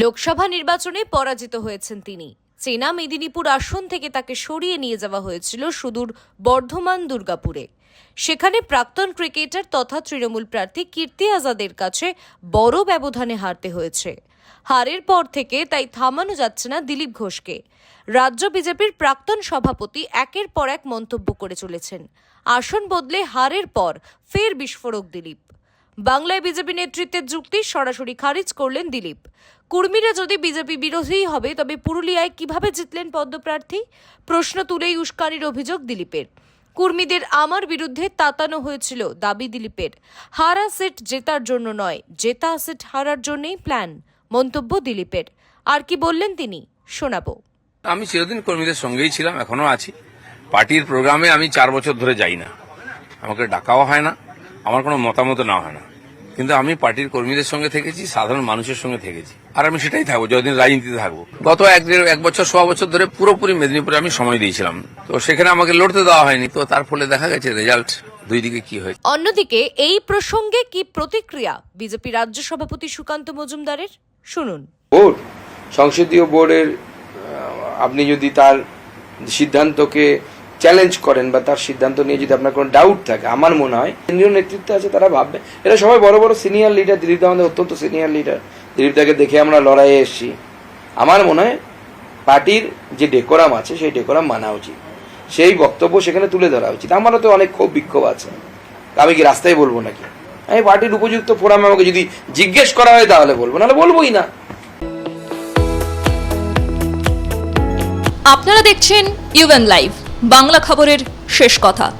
লোকসভা নির্বাচনে পরাজিত হয়েছেন তিনি। চেনা মেদিনীপুর আসন থেকে তাকে সরিয়ে নিয়ে যাওয়া হয়েছিল সুদূর বর্ধমান দুর্গাপুরে। সেখানে প্রাক্তন ক্রিকেটার তথা তৃণমূল প্রার্থী কীর্তি আজাদের কাছে বড় ব্যবধানে হারতে হয়েছে। হারের পর থেকে তাই থামানো যাচ্ছে না দিলীপ ঘোষকে। রাজ্য বিজেপির প্রাক্তন সভাপতি একের পর এক মন্তব্য করে চলেছেন। আসন বদলে হারের পর ফের বিস্ফোরক দিলীপ। বাংলায় বিজেপি নেতৃত্বের যুক্তি সরাসরি খারিজ করলেন দিলীপ। কুর্মীরা যদি বিজেপি বিরোধী হবে, তবে পুরুলিয়ায় কীভাবে জিতলেন পদ্মপ্রার্থী? প্রশ্ন তুলেই উস্কানির অভিযোগ দিলীপের। কুর্মীদের আমার বিরুদ্ধে তাতানো হয়েছিল দাবি দিলীপের। হারা সেট জেতার জন্য নয়, জেতা সেট হারার জন্যই প্ল্যান মন্তব্য দিলীপের। আর কি বললেন তিনি? শোনাবো। আমি চিরদিন কর্মীদের সঙ্গেই ছিলাম, এখনও আছি। পার্টির প্রোগ্রামে আমি চার বছর ধরে যাই না। আমাকে ডাকাও হয় না। আমার কোনো মতামত না হয় না। কিন্তু আমি পার্টির কর্মীদের সঙ্গে থেকেছি সাধারণ মানুষের সঙ্গে থেকেছি। আর আমি সেটাই থাকব যতদিন রাজনীতিতে থাকব। গত এক দেড় এক বছর সোয়া বছর ধরে পুরোপুরি মেদিনীপুরে আমি সময় দিয়েছিলাম। তো সেখানে আমাকে লড়তে দেওয়া হয়নি। তো তার ফলে দেখা গেছে রেজাল্ট দুই দিকে কি হয়েছে। অন্যদিকে এই প্রসঙ্গে কি প্রতিক্রিয়া বিজেপি রাজ্য সভাপতি সুকান্ত মজুমদারের? শুনুন। বোর্ড সংসদীয় বোর্ডের আপনি যদি তার সিদ্ধান্তকে চ্যালেঞ্জ করেন বা তার সিদ্ধান্ত নিয়ে যদি আপনার কোনো ডাউট থাকে, আমার মনে হয় কেন্দ্রীয় নেতৃত্বে আছে তারা ভাববে। এটা সবাই বড় বড় সিনিয়র লিডার দিলীপ দা আমাদের অত্যন্ত সিনিয়র লিডার দিলীপ দাকে দেখে আমরা লড়াইয়ে এসেছি। আমার মনে হয় পার্টির যে ডেকোরাম আছে, সেই ডেকোরাম মানা উচিত। সেই বক্তব্য সেখানে তুলে ধরা উচিত। আমারও তো অনেক ক্ষোভ, বিক্ষোভ আছে। আমি কি রাস্তায় বলব নাকি? আমি পার্টির উপযুক্ত ফোরামে আমাকে যদি জিজ্ঞেস করা হয় তাহলে বলব, নাহলে বলবোই না। আপনারা দেখছেন ইউএন লাইভ বাংলা খবরের শেষ কথা।